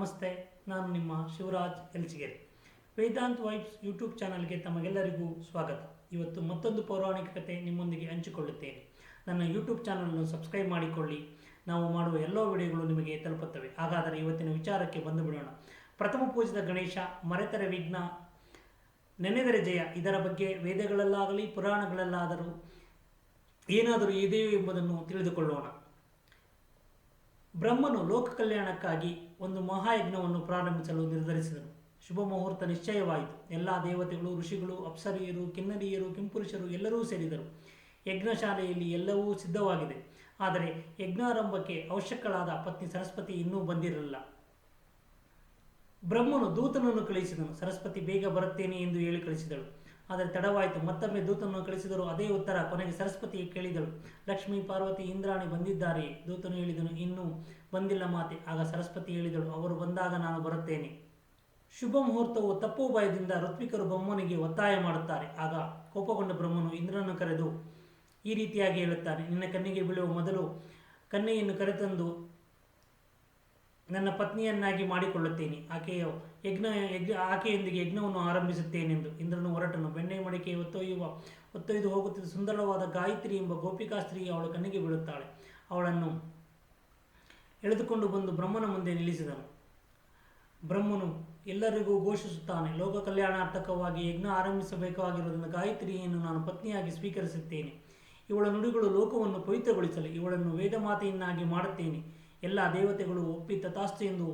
ನಮಸ್ತೆ, ನಾನು ನಿಮ್ಮ ಶಿವರಾಜ್ ಎಲ್ಚಿಗೆರೆ ವೇದಾಂತ್ ವೈಬ್ಸ್ ಯೂಟ್ಯೂಬ್ ಚಾನಲ್ಗೆ ತಮಗೆಲ್ಲರಿಗೂ ಸ್ವಾಗತ. ಇವತ್ತು ಮತ್ತೊಂದು ಪೌರಾಣಿಕ ಕತೆ ನಿಮ್ಮೊಂದಿಗೆ ಹಂಚಿಕೊಳ್ಳುತ್ತೇನೆ. ನನ್ನ ಯೂಟ್ಯೂಬ್ ಚಾನಲನ್ನು ಸಬ್ಸ್ಕ್ರೈಬ್ ಮಾಡಿಕೊಳ್ಳಿ. ನಾವು ಮಾಡುವ ಎಲ್ಲ ವಿಡಿಯೋಗಳು ನಿಮಗೆ ತಲುಪುತ್ತವೆ. ಹಾಗಾದರೆ ಇವತ್ತಿನ ವಿಚಾರಕ್ಕೆ ಬಂದು ಬಿಡೋಣ ಪ್ರಥಮ ಪೂಜಿತ ಗಣೇಶ, ಮರೆತರೆ ವಿಘ್ನ, ನೆನೆದರೆ ಜಯ, ಇದರ ಬಗ್ಗೆ ವೇದಗಳಲ್ಲಾಗಲಿ ಪುರಾಣಗಳಲ್ಲಾದರೂ ಏನಾದರೂ ಇದೆಯೋ ಎಂಬುದನ್ನು ತಿಳಿದುಕೊಳ್ಳೋಣ. ಬ್ರಹ್ಮನು ಲೋಕ ಕಲ್ಯಾಣಕ್ಕಾಗಿ ಒಂದು ಮಹಾಯಜ್ಞವನ್ನು ಪ್ರಾರಂಭಿಸಲು ನಿರ್ಧರಿಸಿದನು. ಶುಭ ಮುಹೂರ್ತ ನಿಶ್ಚಯವಾಯಿತು. ಎಲ್ಲ ದೇವತೆಗಳು, ಋಷಿಗಳು, ಅಪ್ಸರಿಯರು ಕಿನ್ನರಿಯರು ಕಿಂಪುರುಷರು ಎಲ್ಲರೂ ಸೇರಿದರು. ಯಜ್ಞಶಾಲೆಯಲ್ಲಿ ಎಲ್ಲವೂ ಸಿದ್ಧವಾಗಿದೆ. ಆದರೆ ಯಜ್ಞಾರಂಭಕ್ಕೆ ಅವಶ್ಯಕಳಾದ ಪತ್ನಿ ಸರಸ್ವತಿ ಇನ್ನೂ ಬಂದಿರಲಿಲ್ಲ. ಬ್ರಹ್ಮನು ದೂತನನ್ನು ಕಳಿಸಿದನು ಸರಸ್ವತಿ, ಬೇಗ ಬರುತ್ತೇನೆ ಎಂದು ಹೇಳಿ ಕಳಿಸಿದಳು ಆದರೆ ತಡವಾಯಿತು. ಮತ್ತೊಮ್ಮೆ ದೂತನನ್ನು ಕಳಿಸಿದರು ಅದೇ ಉತ್ತರ ಕೊನೆಗೆ ಸರಸ್ವತಿ ಕೇಳಿದಳು. ಲಕ್ಷ್ಮಿ, ಪಾರ್ವತಿ, ಇಂದ್ರಾಣಿ ಬಂದಿದ್ದಾರೆ. ದೂತನು ಹೇಳಿದನು, ಇನ್ನೂ ಬಂದಿಲ್ಲ ಮಾತೆ. ಆಗ ಸರಸ್ವತಿ ಹೇಳಿದಳು, ಅವರು ಬಂದಾಗ ನಾನು ಬರುತ್ತೇನೆ. ಶುಭ ಮುಹೂರ್ತವು ತಪ್ಪು ಭಯದಿಂದ ಋತ್ವಿಕರು ಬ್ರಹ್ಮನಿಗೆ ಒತ್ತಾಯ ಮಾಡುತ್ತಾರೆ. ಆಗ ಕೋಪಗೊಂಡ ಬ್ರಹ್ಮನು ಇಂದ್ರನನ್ನು ಕರೆದು ಈ ರೀತಿಯಾಗಿ ಹೇಳುತ್ತಾನೆ, ನಿನ್ನ ಕಣ್ಣಿಗೆ ಬೀಳುವ ಮೊದಲು ಕನ್ನೆಯನ್ನು ಕರೆತಂದು ನನ್ನ ಪತ್ನಿಯನ್ನಾಗಿ ಮಾಡಿಕೊಳ್ಳುತ್ತೇನೆ. ಆಕೆಯ ಯಜ್ಞ ಯಜ್ಞ, ಆಕೆಯೊಂದಿಗೆ ಯಜ್ಞವನ್ನು ಆರಂಭಿಸುತ್ತೇನೆಂದು ಇಂದ್ರನು ಹೊರಟನು. ಬೆಣ್ಣೆ ಮಡಿಕೆ ಒತ್ತೊಯ್ಯುವ ಒತ್ತೊಯ್ದು ಹೋಗುತ್ತಿದ್ದ ಸುಂದರವಾದ ಗಾಯತ್ರಿ ಎಂಬ ಗೋಪಿಕಾ ಸ್ತ್ರೀ ಅವಳ ಕಣ್ಣಿಗೆ ಬೀಳುತ್ತಾಳೆ. ಅವಳನ್ನು ಎಳೆದುಕೊಂಡು ಬಂದು ಬ್ರಹ್ಮನ ಮುಂದೆ ನಿಲ್ಲಿಸಿದನು. ಬ್ರಹ್ಮನು ಎಲ್ಲರಿಗೂ ಘೋಷಿಸುತ್ತಾನೆ, ಲೋಕ ಕಲ್ಯಾಣಾರ್ಥಕವಾಗಿ ಯಜ್ಞ ಆರಂಭಿಸಬೇಕಾಗಿರುವುದರಿಂದ ಗಾಯತ್ರಿಯನ್ನು ನಾನು ಪತ್ನಿಯಾಗಿ ಸ್ವೀಕರಿಸುತ್ತೇನೆ. ಇವಳ ನುಡಿಗಳು ಲೋಕವನ್ನು ಪವಿತ್ರಗೊಳಿಸಲು ಇವಳನ್ನು ವೇದಮಾತೆಯನ್ನಾಗಿ ಮಾಡುತ್ತೇನೆ. ಎಲ್ಲ ದೇವತೆಗಳು ಒಪ್ಪಿ ತಥಾಸ್ತು ಎಂದು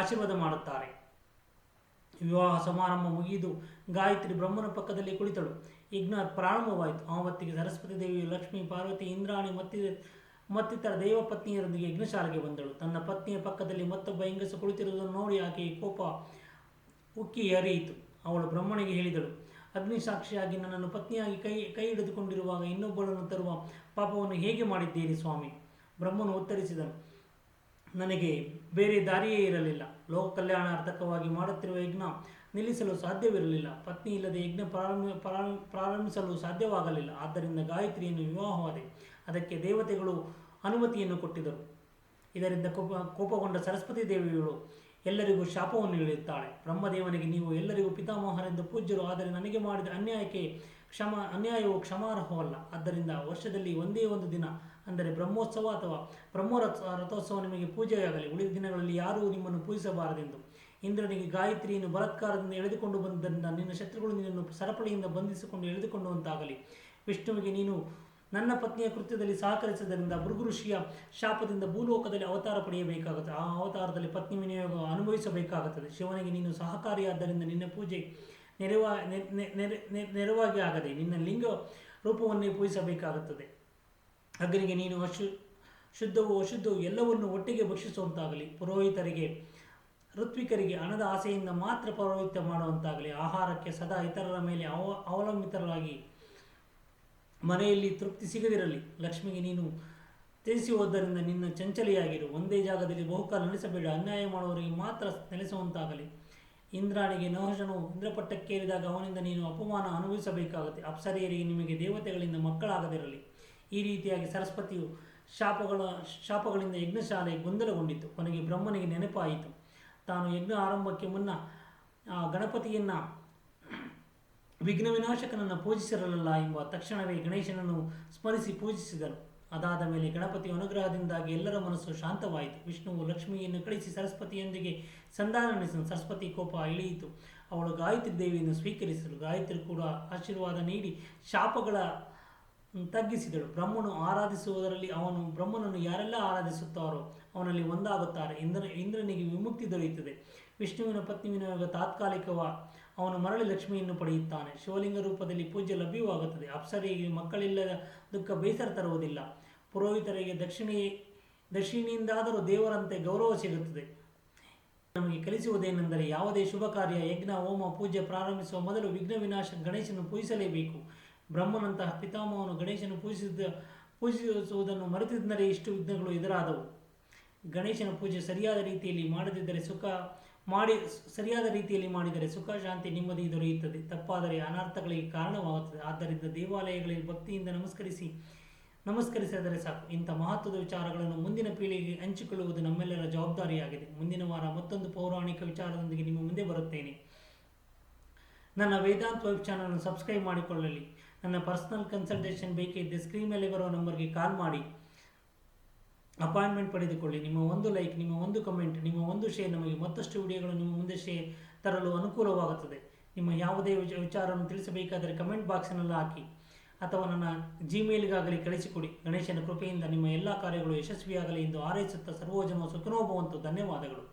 ಆಶೀರ್ವಾದ ಮಾಡುತ್ತಾರೆ. ವಿವಾಹ ಸಮಾರಂಭ ಮುಗಿದು ಗಾಯತ್ರಿ ಬ್ರಹ್ಮನ ಪಕ್ಕದಲ್ಲಿ ಕುಳಿತಳು. ಯಜ್ಞ ಪ್ರಾರಂಭವಾಯಿತು. ಆ ಹೊತ್ತಿಗೆ ಸರಸ್ವತಿ ದೇವಿ ಲಕ್ಷ್ಮಿ, ಪಾರ್ವತಿ, ಇಂದ್ರಾಣಿ ಮತ್ತಿ ಮತ್ತಿತರ ದೇವಪತ್ನಿಯರೊಂದಿಗೆ ಯಜ್ಞಶಾಲೆಗೆ ಬಂದಳು. ತನ್ನ ಪತ್ನಿಯ ಪಕ್ಕದಲ್ಲಿ ಮತ್ತೊಬ್ಬ ಹೆಂಗಸು ಕುಳಿತಿರುವುದನ್ನು ನೋಡಿ ಆಕೆಯ ಕೋಪ ಉಕ್ಕಿ ಹರಿಯಿತು. ಅವಳು ಬ್ರಹ್ಮನಿಗೆ ಹೇಳಿದಳು, ಅಗ್ನಿ ಸಾಕ್ಷಿಯಾಗಿ ನನ್ನನ್ನು ಪತ್ನಿಯಾಗಿ ಕೈ ಕೈ ಹಿಡಿದುಕೊಂಡಿರುವಾಗ ಇನ್ನೊಬ್ಬಳನ್ನು ತರುವ ಪಾಪವನ್ನು ಹೇಗೆ ಮಾಡಿದ್ದೀರಿ ಸ್ವಾಮಿ? ಬ್ರಹ್ಮನು ಉತ್ತರಿಸಿದನು ನನಗೆ ಬೇರೆ ದಾರಿಯೇ ಇರಲಿಲ್ಲ. ಲೋಕ ಕಲ್ಯಾಣಾರ್ಥಕವಾಗಿ ಮಾಡುತ್ತಿರುವ ಯಜ್ಞ ನಿಲ್ಲಿಸಲು ಸಾಧ್ಯವಿರಲಿಲ್ಲ. ಪತ್ನಿ ಇಲ್ಲದೆ ಯಜ್ಞ ಪ್ರಾರಂಭ, ಪ್ರಾರಂಭ- ಪ್ರಾರಂಭಿಸಲು ಸಾಧ್ಯವಾಗಲಿಲ್ಲ. ಆದ್ದರಿಂದ ಗಾಯತ್ರಿಯನ್ನು ವಿವಾಹವಾದೆ, ಅದಕ್ಕೆ ದೇವತೆಗಳು ಅನುಮತಿಯನ್ನು ಕೊಟ್ಟಿದರು ಇದರಿಂದ ಕೋಪ, ಕೋಪಗೊಂಡ ಸರಸ್ವತಿ ದೇವಿಯಳು ಎಲ್ಲರಿಗೂ ಶಾಪವನ್ನು ನೀಡುತ್ತಾಳೆ. ಬ್ರಹ್ಮದೇವನಿಗೆ ನೀವು ಎಲ್ಲರಿಗೂ ಪಿತಾಮಹರೆಂದು ಪೂಜ್ಯರು, ಆದರೆ ನನಗೆ ಮಾಡಿದ ಅನ್ಯಾಯಕ್ಕೆ ಕ್ಷಮ, ಅನ್ಯಾಯವು ಕ್ಷಮಾರ್ಹವಲ್ಲ. ಆದ್ದರಿಂದ ವರ್ಷದಲ್ಲಿ ಒಂದೇ ಒಂದು ದಿನ, ಅಂದರೆ ಬ್ರಹ್ಮೋತ್ಸವ ಅಥವಾ ಬ್ರಹ್ಮರಥ, ರಥೋತ್ಸವ ನಿಮಗೆ ಪೂಜೆಯಾಗಲಿ. ಉಳಿದ ದಿನಗಳಲ್ಲಿ ಯಾರೂ ನಿಮ್ಮನ್ನು ಪೂಜಿಸಬಾರದೆಂದು. ಇಂದ್ರನಿಗೆ ಗಾಯತ್ರಿಯನ್ನು ಬಲತ್ಕಾರದಿಂದ ಎಳೆದುಕೊಂಡು ಬಂದದ್ದರಿಂದ ನಿನ್ನ ಶತ್ರುಗಳು ನಿನ್ನನ್ನು ಸರಪಳಿಯಿಂದ ಬಂಧಿಸಿಕೊಂಡು ಎಳೆದುಕೊಂಡುವಂತಾಗಲಿ ವಿಷ್ಣುವಿಗೆ ನೀನು ನನ್ನ ಪತ್ನಿಯ ಕೃತ್ಯದಲ್ಲಿ ಸಹಕರಿಸಿದ್ದರಿಂದ ಭೃಗು ಋಷಿಯ ಶಾಪದಿಂದ ಭೂಲೋಕದಲ್ಲಿ ಅವತಾರ ಪಡೆಯಬೇಕಾಗುತ್ತದೆ ಆ ಅವತಾರದಲ್ಲಿ ಪತ್ನಿ ವಿನಿಯೋಗ ಅನುಭವಿಸಬೇಕಾಗುತ್ತದೆ. ಶಿವನಿಗೆ ನೀನು ಸಹಕಾರಿಯಾದ್ದರಿಂದ ನಿನ್ನ ಪೂಜೆ ನೆರವಾ ನೆರವಾಗಿ ಆಗದೆ ನಿನ್ನ ಲಿಂಗ ರೂಪವನ್ನೇ ಪೂಜಿಸಬೇಕಾಗುತ್ತದೆ. ಅಗ್ನಿಗೆ ನೀನು ಅಶು ಶುದ್ಧವು ಅಶುದ್ಧವು ಎಲ್ಲವನ್ನು ಒಟ್ಟಿಗೆ ಭಕ್ಷಿಸುವಂತಾಗಲಿ. ಪುರೋಹಿತರಿಗೆ, ಋತ್ವಿಕರಿಗೆ ಹಣದ ಆಸೆಯಿಂದ ಮಾತ್ರ ಪೌರೋಹಿತ್ಯ ಮಾಡುವಂತಾಗಲಿ. ಆಹಾರಕ್ಕೆ ಸದಾ ಇತರರ ಮೇಲೆ ಅವ ಅವಲಂಬಿತರಾಗಿ ಮನೆಯಲ್ಲಿ ತೃಪ್ತಿ ಸಿಗದಿರಲಿ. ಲಕ್ಷ್ಮಿಗೆ ನೀನು ತ್ಯಜಿಸಿ ಹೋದ್ದರಿಂದ ನಿನ್ನ ಚಂಚಲಿಯಾಗಿರು. ಒಂದೇ ಜಾಗದಲ್ಲಿ ಬಹುಕಾಲ ನೆಲೆಸಬೇಡ. ಅನ್ಯಾಯ ಮಾಡುವವರಿಗೆ ಮಾತ್ರ ನೆಲೆಸುವಂತಾಗಲಿ. ಇಂದ್ರಾಣಿಗೆ ನಹುಷನು ಇಂದ್ರಪಟ್ಟಕ್ಕೇರಿದಾಗ ಅವನಿಂದ ನೀನು ಅಪಮಾನ ಅನುಭವಿಸಬೇಕಾಗುತ್ತೆ. ಅಪ್ಸರಿಯರಿಗೆ ನಿಮಗೆ ದೇವತೆಗಳಿಂದ ಮಕ್ಕಳಾಗದಿರಲಿ. ಈ ರೀತಿಯಾಗಿ ಸರಸ್ವತಿಯು ಶಾಪಗಳ, ಶಾಪಗಳಿಂದ ಯಜ್ಞಶಾಲೆ ಗೊಂದಲಗೊಂಡಿತು. ಕೊನೆಗೆ ಬ್ರಹ್ಮನಿಗೆ ನೆನಪಾಯಿತು. ತಾನು ಯಜ್ಞ ಆರಂಭಕ್ಕೆ ಮುನ್ನ ಗಣಪತಿಯನ್ನು ವಿಘ್ನ ವಿನಾಶಕನನ್ನು ಪೂಜಿಸಿರಲಿಲ್ಲ ಎಂಬ ತಕ್ಷಣವೇ ಗಣೇಶನನ್ನು ಸ್ಮರಿಸಿ ಪೂಜಿಸಿದರು. ಅದಾದ ಮೇಲೆ ಗಣಪತಿಯ ಅನುಗ್ರಹದಿಂದಾಗಿ ಎಲ್ಲರ ಮನಸ್ಸು ಶಾಂತವಾಯಿತು. ವಿಷ್ಣುವು ಲಕ್ಷ್ಮಿಯನ್ನು ಕಳಿಸಿ ಸರಸ್ವತಿಯೊಂದಿಗೆ ಸಂಧಾನ ನಡೆಸಿದನು. ಸರಸ್ವತಿ ಕೋಪ ಇಳಿಯಿತು. ಅವಳು ಗಾಯತ್ರಿ ದೇವಿಯನ್ನು ಸ್ವೀಕರಿಸಲು ಗಾಯತ್ರಿ ಕೂಡ ಆಶೀರ್ವಾದ ನೀಡಿ ಶಾಪಗಳ ತಗ್ಗಿಸಿದಳು. ಬ್ರಹ್ಮನು ಆರಾಧಿಸುವುದರಲ್ಲಿ ಅವನು, ಬ್ರಹ್ಮನನ್ನು ಯಾರೆಲ್ಲ ಆರಾಧಿಸುತ್ತಾರೋ ಅವನಲ್ಲಿ ಒಂದಾಗುತ್ತಾರೆ. ಇಂದ್ರ, ಇಂದ್ರನಿಗೆ ವಿಮುಕ್ತಿ ದೊರೆಯುತ್ತದೆ. ವಿಷ್ಣುವಿನ ಪತ್ನಿ ವಿನಿಯೋಗ ತಾತ್ಕಾಲಿಕವ ಅವನು ಮರಳಿ ಲಕ್ಷ್ಮಿಯನ್ನು ಪಡೆಯುತ್ತಾನೆ. ಶಿವಲಿಂಗ ರೂಪದಲ್ಲಿ ಪೂಜೆ ಲಭ್ಯವಾಗುತ್ತದೆ. ಅಪ್ಸರಿಗೆ ಮಕ್ಕಳಿಲ್ಲದ ದುಃಖ ಬೇಸರ ತರುವುದಿಲ್ಲ. ಪುರೋಹಿತರಿಗೆ ದಕ್ಷಿಣೆ, ದಕ್ಷಿಣಿಯಿಂದಾದರೂ ದೇವರಂತೆ ಗೌರವ ಸಿಗುತ್ತದೆ. ನಮಗೆ ಕಲಿಸುವುದೇನೆಂದರೆ ಯಾವುದೇ ಶುಭ ಕಾರ್ಯ, ಯಜ್ಞ, ಹೋಮ, ಪೂಜೆ ಪ್ರಾರಂಭಿಸುವ ಮೊದಲು ವಿಘ್ನ ವಿನಾಶ ಗಣೇಶನು ಪೂಜಿಸಲೇಬೇಕು. ಬ್ರಹ್ಮನಂತಹ ಪಿತಾಮಹನು ಗಣೇಶನು ಪೂಜಿಸಿದ, ಪೂಜಿಸುವುದನ್ನು ಮರೆತಿದ್ದರೆ ಇಷ್ಟು ವಿಘ್ನಗಳು ಎದುರಾದವು. ಗಣೇಶನ ಪೂಜೆ ಸರಿಯಾದ ರೀತಿಯಲ್ಲಿ ಮಾಡದಿದ್ದರೆ ಸುಖ ಮಾಡಿ, ಸರಿಯಾದ ರೀತಿಯಲ್ಲಿ ಮಾಡಿದರೆ ಸುಖ, ಶಾಂತಿ, ನೆಮ್ಮದಿ ದೊರೆಯುತ್ತದೆ. ತಪ್ಪಾದರೆ ಅನರ್ಥಗಳಿಗೆ ಕಾರಣವಾಗುತ್ತದೆ. ಆದ್ದರಿಂದ ದೇವಾಲಯಗಳಲ್ಲಿ ಭಕ್ತಿಯಿಂದ ನಮಸ್ಕರಿಸಿ, ನಮಸ್ಕರಿಸಿದರೆ ಸಾಕು. ಇಂಥ ಮಹತ್ವದ ವಿಚಾರಗಳನ್ನು ಮುಂದಿನ ಪೀಳಿಗೆಗೆ ಹಂಚಿಕೊಳ್ಳುವುದು ನಮ್ಮೆಲ್ಲರ ಜವಾಬ್ದಾರಿಯಾಗಿದೆ. ಮುಂದಿನ ವಾರ ಮತ್ತೊಂದು ಪೌರಾಣಿಕ ವಿಚಾರದೊಂದಿಗೆ ನಿಮ್ಮ ಮುಂದೆ ಬರುತ್ತೇನೆ. ನನ್ನ ವೇದಾಂತ ವೆಬ್ ಚಾನಲ್ ಸಬ್ಸ್ಕ್ರೈಬ್ ಮಾಡಿಕೊಳ್ಳಲಿ. ನನ್ನ ಪರ್ಸನಲ್ ಕನ್ಸಲ್ಟೇಷನ್ ಬೇಕಿದ್ದರೆ ಸ್ಕ್ರೀನ್ ಮೇಲೆ ಬರುವ ನಂಬರ್ಗೆ ಕಾಲ್ ಮಾಡಿ. ಅಪಾಯಿಂಟ್ಮೆಂಟ್ ಪಡೆದುಕೊಳ್ಳಿ. ನಿಮ್ಮ ಒಂದು ಲೈಕ್, ನಿಮ್ಮ ಒಂದು ಕಮೆಂಟ್, ನಿಮ್ಮ ಒಂದು ಶೇರ್ ನಮಗೆ ಮತ್ತಷ್ಟು ವಿಡಿಯೋಗಳು ನಿಮ್ಮ ಮುಂದೆ ಶೇರ್ ತರಲು ಅನುಕೂಲವಾಗುತ್ತದೆ. ನಿಮ್ಮ ಯಾವುದೇ ವಿಚ- ವಿಚಾರವನ್ನು ತಿಳಿಸಬೇಕಾದರೆ ಕಮೆಂಟ್ ಬಾಕ್ಸ್ನಲ್ಲಿ ಹಾಕಿ. ಅಥವಾ ನನ್ನ ಜಿಮೇಲ್ಗಾಗಲಿ ಕಳಿಸಿಕೊಡಿ. ಗಣೇಶನ ಕೃಪೆಯಿಂದ ನಿಮ್ಮ ಎಲ್ಲ ಕಾರ್ಯಗಳು ಯಶಸ್ವಿಯಾಗಲಿ ಎಂದು ಹಾರೈಸುತ್ತಾ ಸರ್ವೋಜನ ಸುಖನೋಭವಂತು ಧನ್ಯವಾದಗಳು.